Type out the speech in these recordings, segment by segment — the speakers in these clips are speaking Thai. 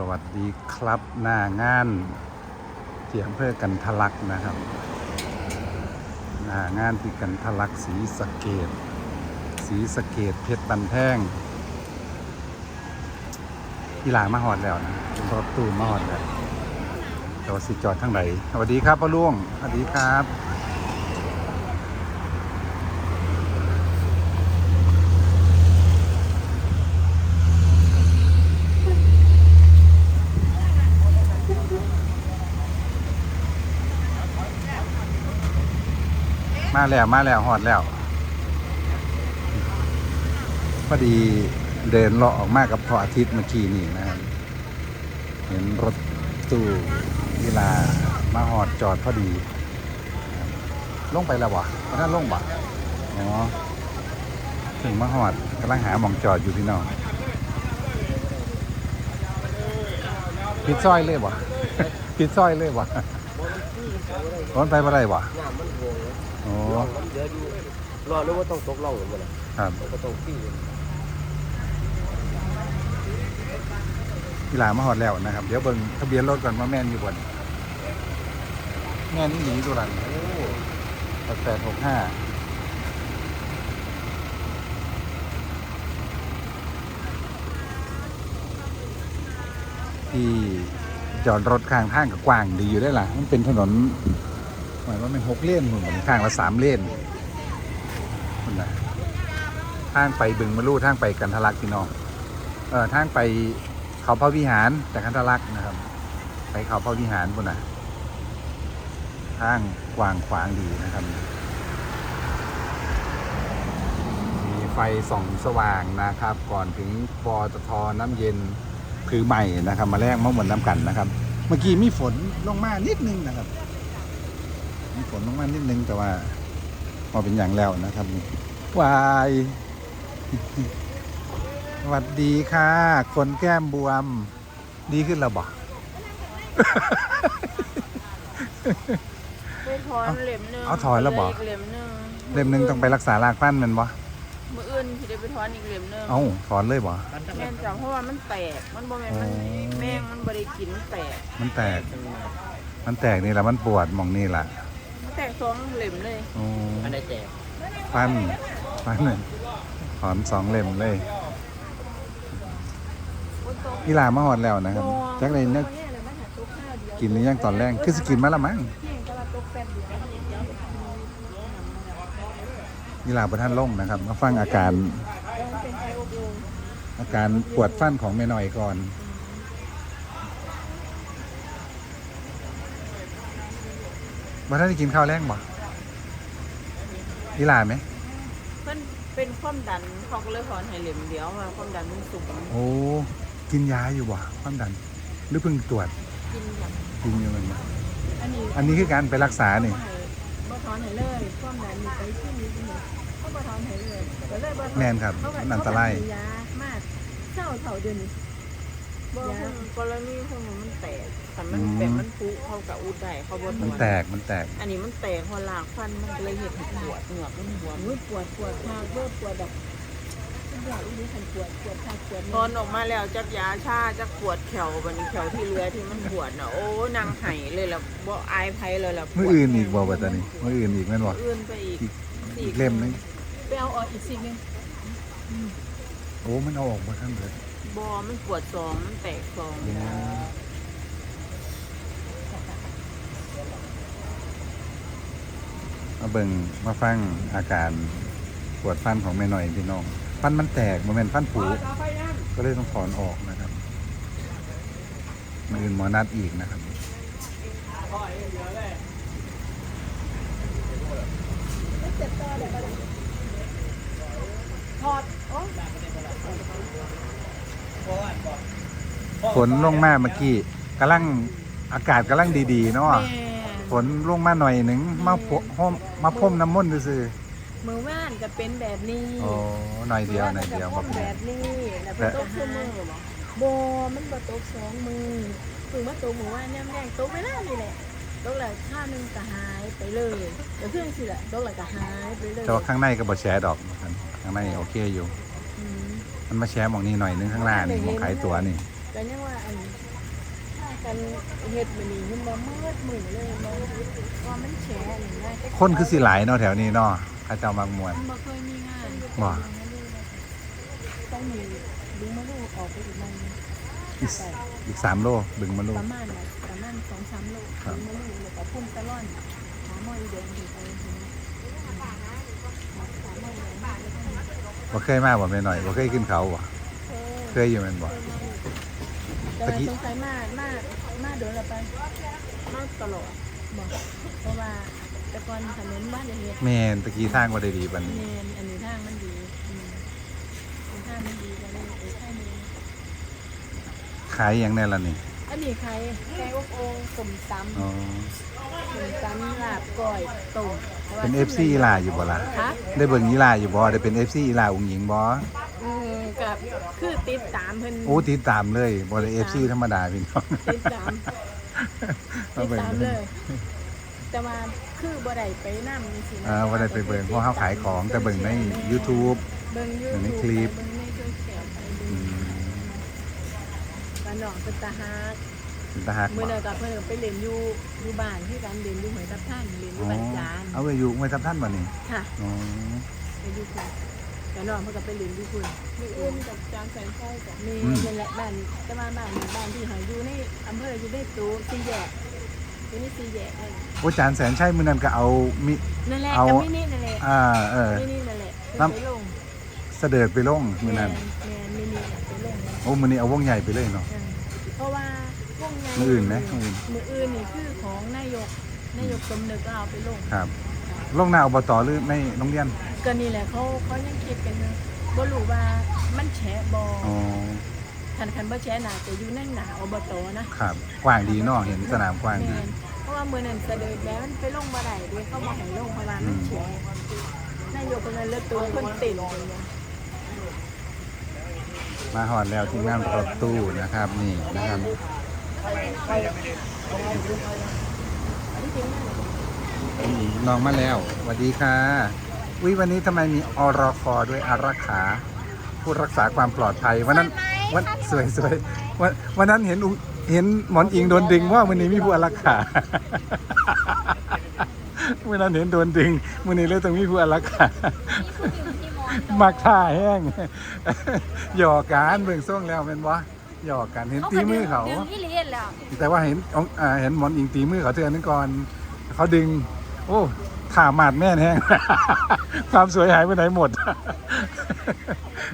สวัสดีครับหน้างานเที่อำเภอกันทะลักนะครับ หน้างานที่กันทะลักสีสะเกดสีสะเกดเพชรบันแท่งที่หลามาหอดแล้วนะรถตู้มาหอดแล้วแต่ว่าสิจอดทั้งไหนสวัสดีครับพ่อลุงสวัสดีครับ มาแล้วมาแล้วหอดแล้วพอดีเดินเลาะออกมากับพออาทิตย์เมื่อกี้นี่นะครับเห็นรถตู้เวลามาหอดจอดพอดีลงไปแล้ววะพนันลงบะอ๋อถึงมาหอดกำลังหาหมองจอดอยู่พี่น้องปิดซอยเลยวะปิดซอยเลยวะร้อนไปบ่ได้วะ น้ำมันโหงโอ้ร่องมันเยอะอยู่รอรู้ว่าต้องตกร่องหรือเปล่าครับก็ต้องปี้กีฬามาหอดแล้วนะครับ เดี๋ยวเบิ่งทะเบียนรถก่อนว่าแม่นอยู่บนแม่นนี่หนีตัวรันโอ้แปดหกห้าที่จอดรถข้างทางกับกว้างดีอยู่ได้ล่ะ มันเป็นถนน หมายว่าเป็นหกเลนเหมือนข้างละสามเลนคนนะทางไปบึงมะลู่ทางไปกันทะลักพี่น้องเอ่อทางไปเขาพระวิหารจากคันธลักนะครับ ไปเขาพระวิหารบนนะทางกว้างขวางดีนะครับ มีไฟส่องสว่างนะครับ ก่อนถึงปตทน้ำเย็นคือใหม่นะครับ มาแลกมาหมดน้ำกันนะครับ เมื่อกี้มีฝนลงมานิดนึงนะครับ มีฝนลงมานิดนึงแต่ว่าพอเป็นอย่างแล้วนะครับวายสวัสดีค่ะ คนแก้มบวม ดีขึ้นแล้วบ่ไปถอนเล่มหนึงเอาถอนแล้วบอกเล่มหนึงเล่มหนึ่งต้องไปรักษารากฟันแมันบ่มืออื่นที่ได้ไปถอนอีกเล่มหนึงเอ้าถอนเลยบ่แม่นจังเพราะว่ามันแตก มันบ่แม่นมันอ๋อแม่งมันบ่ได้กินมันแตก มันแตก มันแตกนี่แหละมันปวดหมองนี่แหละมัน แตกสองเล่มเลยโอ้อันไหนแจกฟันฟันเลยถอนสองเล่มเลยอีหลามาหอดแล้วนะครับจักเลยเนี่ยกินหรือยังตอนแรกคือสกินมาและมั้งอีหลาประท่านลงนะครับ มาฟังอาการ อาการปวดฟันของแม่หน่อยก่อน มาท่านได้กินข้าวแรงบ่อีหลาไหมมันเป็นความดันเขาก็เลยถอนให้เล่มเดียวว่าความดันมันสูงโอ้ กินยาอยู่บ่ความดัน หรือเพิ่งตรวจ กินอย่างกินอยู่มันบ่อันนี้อันนี้คือการไปรักษานี่ บ่ถอนให้เลยความดันมีไปที่นี้ที่นี่เขาบ่ถอนให้เลยก็เลยบ่ถอนแม่นครับมันอันตรายยามากเศร้าเท่าเดือนนี้ บ่เพิ่นกรณีเพิ่นว่ามันแตกแต่มันเป็นมันพุเขาก็อุดได้เขาบ่ถมันอนแตกมันแตก อันนี้มันแตกพอลากฟันมันก็เลยเห็นปวดเหงือกมันบวมอุ้ยปวดปวดมากเวอร์ปวดแบบทุกอย่างอุ้ยขันปวดปวดทางปวดตอนออกมาแล้วจักยาชาจักปวดแขวบัดนแขวที่เหลือที่มันปวดน่ะโอ้นางไห้เลยล่ะบ่อายไผเลยล่ะมืออื่นอีกบ่บัดตานี้มืออื่นอีกแม่นบ่มื้ออื่นไปอีกอีกเล่มนึงไปเอาออกอีกสิ่งหนึงโอ้มันเอาออกมาทั้งเลย บ่มันปวดซองมันแตกซองมาเบิ่งมาฟังอาการปวดฟันของแม่หน่อยพี่น้อง ฟันมันแตกมันเป็นฟันผุก็เลยต้องถอนออกนะครับมืออื่นหมอนัดอีกนะครับ ถอดโอ้ ฝนลงมาเมื่อกี้กำลังอากาศกำลังดีๆเนาะแม่ฝนลงมาหน่อยหนึ่งมาพรมมาพ่มน้ำมนต์ซื่อมือว่านก็เป็นแบบนี้ๆโอ้หน่อยเดียวหน่อยเดียวมืมาอเป็นแบบนี้แล้วแต่ก็ตกคือมือโบมันบ่ตกสองมือถึงมาตกหมูว่านย่ำแดงตกไปแล้วนี่แหละตกแล้วข้าหนึงก็หายไปเลยเดี๋ยวเครื่องสิแหละตกแล้วก็หายไปเลยแต่ว่าข้างในก็บอแชร์ดอกนะครับข้างในโอเคอยู่อืมมันมาแชร์หมองนี้หน่อยนึงข้างล่างนี่หมองขายตัวนี่เก็ยังว่าอันถ้ากันเฮ็ดมื้อนี้มันบ่มืดมื้อเลยบ่ว่ามันแฉนี่นะแต่คนคือสิหลายเนาะแถวนี้เนาะข้าเจ้ามากมวน มันบ่เคยมีงานบ่ ต้องมีดูมาลูกออกไปอีกมันอีกอีกสามโลบึงมาลูปก ระมาณน่ะประมาณ2-3โลครับดูมาลูกแล้วก็พุ่มตะล่อนหาหม้ออีเดงถึงไปถึงหาหม้ออีเดงมาแล้วก็บ่เคยมาบ่แม่หน่อยบ่เคยขึ้นเขาบ่เคยอยู่แม่นบ่ แต่ว่าสงสัยมากมากมากโดนเราไปมาตลอดบอกเพราะว่าแต่ก่อนถนนบ้านเฮ็ดแม่นตะกี้ทางบ่ได้ดีบัดนี้เมนอันนี้ทางมันดีอืมทางมันดีก็เลยเออทางนี้ขายอหยังแน่ล่ะนี่อันนี้ใครแกงอบโอ่งสมตำอ๋อสมตำลาบก้อยต้มแต่ว่าเป็น FC อีหลาอยู่บ่ล่ะคะได้เบิ่งอีหลาอยู่บ่ได้เป็น FC อีหลาอุ้งหญิงบ่อืมกับ คือติดตามเพิ่นโอ้ติดตามเลยบ่ได้ FC ธรรมดาพี่น้องติดตามติดตามเลย แต่ว่าคือบ่ได้ไปนำนี่สินะอ่าบ่ได้ไปเบิ่งเพราะเฮาขายของแต่เบิ่งใน YouTube เบิ่งยูเบิ่งในทูบคลิปเบิ่งในโซเชียลไปดูอืมบ้านนอกเป็นตาฮักเป็นตาฮักมื่อบ่นั้นกับเพื่อนไปเรียนอยู่อยู่บ้านที่การเรียนอยู่เหมือนกับท่านเรียนอยู่อ๋อบ้านจานเอาไปอยู่ไว้ทับท่านบ่นี่ค่ะอ๋อไปอยู่คุณ แต่น้องเพื่อนก็ไปเรียนอยู่คุณมีอุ้มกับจานแสนไส้กับมีนั่นแหละบ้านแต่ว่าบ้านบ้านที่หายอยู่ในอำเภออยู่ในตู้สี่แยกอยู่ในสี่แยกนั่นโอ้จานแสนชัยมื้อนั้นก็เอามิ นั่นแหละเอาก็มินินั่นแหละอ่าเออ มินินั่นแหละน้ำ ไปลงเสด็จไปลงมื้อนั้นแมนมินิน่ะไปลงนะ โอ้มื้อนี้เอาวงใหญ่ไปเลยเนาะเออเพราะว่าวงในมื้ออื่นไหมมื้ออื่น มืออื่นนี่คือของนายกนายกสมนึกก็เอาไปลงครับลงหน้าอบตหรือในโรงเรียน ก็นี่แหละเขาเขายังคิดกันอยู่บ่รู้ว่ามันแฉะบออ๋อคันคันบ่แฉะน่าจะอยู่ในหนาอบตนะครับ กว้างดีเนาะเห็นสนามกว้างดี แม่นเพราะว่ามื้อนั้นเสด็จแล้วมันไปลงบ่ได้เด้เขาบ่ให้ลงเพราะว่ามันแฉะนายกคนนั้นเลือกตัวคนติ่นเลยนะมาหอดแล้วที่งานรถตู้นะครับ นี่นะครับนี่น้องมาแล้วสวัสดีค่ะ วิวันนี้ทำไมมีอรคด้วยอารักขา ผู้รักษาความปลอดภัย วันนั้นวันสวยสวยวันวันนั้นเห็นอุเห็นหมอนอิงโดนดึงว่าวันนี้มีผู้อารักขาวันนั้นเห็นโดนดึงวันนี้เลยต้องมีผู้อารักขามักท่าแห้งหยอกกันเบิ่งส่งแล้วเป็นวะหยอกกันเห็นตีมือเขาดึงอีหลีเห็นแล้วแต่ว่าเห็นองอ่าเห็นหมอนอิงตีมือเขาเทือนนึงก่อน เขาดึง โอ้ ถ่าหมาดแม่นแห้ง ความสวยหายไปไหนหมด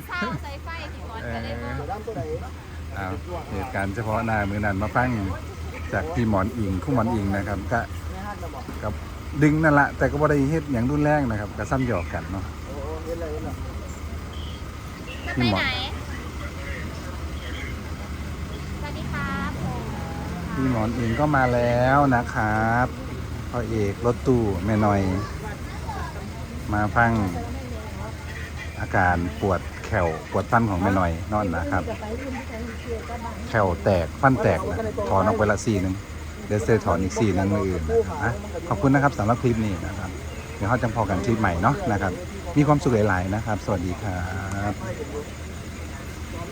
เศร้าใส่ไฟที่ก่อนก็เลยว่าน้ำตัวไหนเอาเหตุการณ์เฉพาะหน้ามือนั้นมาฟังจากพี่หมอนอิงคู่หมอนอิงนะครับก็ไม่หันนะบอกกับดึงนั่นแหละแต่ก็บ่ได้เฮ็ดอย่างรุนแรงนะครับก็ซ้ำหยอกกันเนาะโอ้เห็นเลยเห็นเลยจะไปพี่หมอไหน สวัสดีครับผมพี่หมอนอิงก็มาแล้วนะครับ พ่อเอกรถตู้แม่น้อย มาพังอาการปวดแขวปวดฟันของแม่น้อยนอนนะครับ แขวแตกฟันแตกนะถอนออกไปละสี่หนึ่งเดี๋ยวเซถอนอีกสี่หนึงมืออื่นนะครับอะขอบคุณนะครับสำหรับคลิปนี้นะครับ เดี๋ยวเขาจะพอกันคลิปใหม่เนาะนะครับ มีความสุขหลายๆนะครับ สวัสดีครับ